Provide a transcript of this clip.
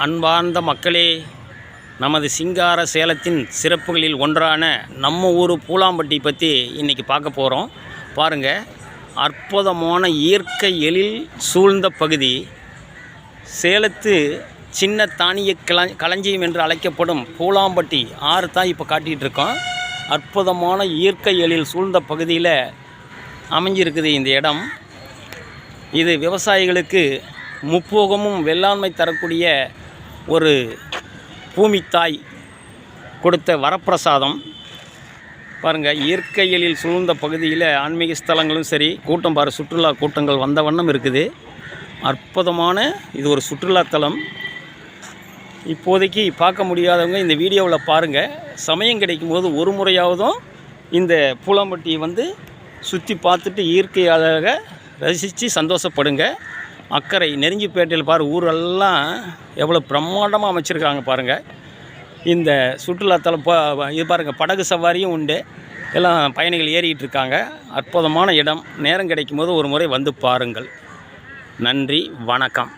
அன்பார்ந்த மக்களே நமது சிங்கார சேலத்தின் சிறப்புகளில் ஒன்றான நம்ம ஊர் பூலாம்பட்டி பற்றி இன்றைக்கி பார்க்க போகிறோம் பாருங்கள் அற்புதமான இயற்கை எழில் சூழ்ந்த பகுதி. சேலத்து சின்ன தானிய கிள களஞ்சியம் என்று அழைக்கப்படும் பூலாம்பட்டி ஆறு தான் இப்போ காட்டிகிட்டு இருக்கோம். அற்புதமான இயற்கை எழில் சூழ்ந்த பகுதியில் அமைஞ்சிருக்குது இந்த இடம். இது விவசாயிகளுக்கு முப்போகமும் வெள்ளாண்மை தரக்கூடிய ஒரு பூமித்தாய் கொடுத்த வரப்பிரசாதம். பாருங்கள் இயற்கையலில் சூழ்ந்த பகுதியில் ஆன்மீக ஸ்தலங்களும் சரி கூட்டம் பாரு சுற்றுலா கூட்டங்கள் வந்த வண்ணம் இருக்குது. அற்புதமான இது ஒரு சுற்றுலாத்தலம் இப்போதைக்கு பார்க்க முடியாதவங்க இந்த வீடியோவில் பாருங்கள் சமயம் கிடைக்கும் போது ஒரு முறையாவதும் இந்த பூலாம்பட்டியை வந்து சுற்றி பார்த்துட்டு இயற்கையாக ரசித்து சந்தோஷப்படுங்க. அக்கறை நெருஞ்சிப்பேட்டையில் பாரு ஊரெல்லாம் எவ்வளோ பிரம்மாண்டமாக அமைச்சிருக்காங்க பாருங்கள் இந்த சுற்றுலாத்தலம் இது பாருங்கள் படகு சவாரியும் உண்டு. எல்லாம் பயணிகள் ஏறிக்கிட்டு இருக்காங்க. அற்புதமான இடம். நேரம் கிடைக்கும் போது ஒரு முறை வந்து பாருங்கள். நன்றி வணக்கம்.